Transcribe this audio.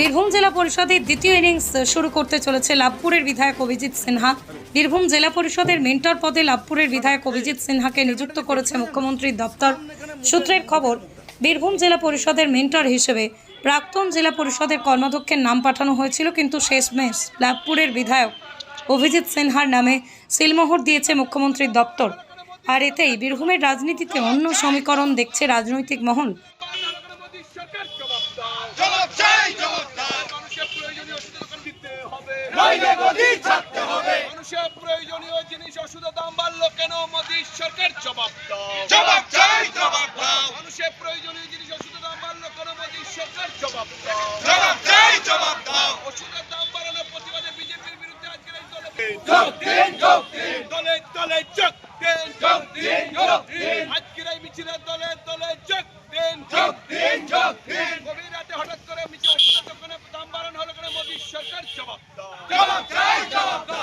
বীরভূম জেলা পরিষদের দ্বিতীয় ইনিংস শুরু করতে চলেছে লাভপুরের বিধায়ক অভিজিৎ সিনহা। বীরভূম জেলা পরিষদের মেন্টর পদে লাভপুরের বিধায়ক অভিজিৎ সিনহাকে নিযুক্ত করেছে মুখ্যমন্ত্রীর দপ্তর। সূত্রের খবর, বীরভূম জেলা পরিষদের মেন্টর হিসেবে প্রাক্তন জেলা পরিষদের কর্মাধ্যক্ষের নাম পাঠানো হয়েছিল, কিন্তু শেষমেশ লাভপুরের বিধায়ক অভিজিৎ সিনহার নামে সিলমোহর দিয়েছে মুখ্যমন্ত্রীর দপ্তর। আর এতেই বীরভূমের রাজনীতিতে অন্য সমীকরণ দেখছে রাজনৈতিক মহল। নইলে মোদি ছাড়তে হবে। মানুষের প্রয়োজনীয় জিনিস ওষুধের দাম বাড়লো কেন? মোদি সরকার জবাব দাও। জবাব চাই জবাব দাও। মানুষের প্রয়োজনীয় জিনিস ওষুধের দাম বাড়লো কেন? মোদি সরকার জবাব দাও। জবাব চাই জবাব দাও। ওষুধের দাম বাড়ানোর প্রতিবাদে বিজেপির বিরুদ্ধে আজকের এই দলে যোগ দিন যোগ দিন। দলে দলে যোগ দিন যোগ দিন আজকের এই মিছিলের দলে দলে যোগ দেন যোগ দিন যোগ দিন গভীর রাতে হঠাৎ করে মিছিল ওষুধের দোকানে দাম বাড়ানো হলো কেন মোদী সরকার জবাব চাই জবাব।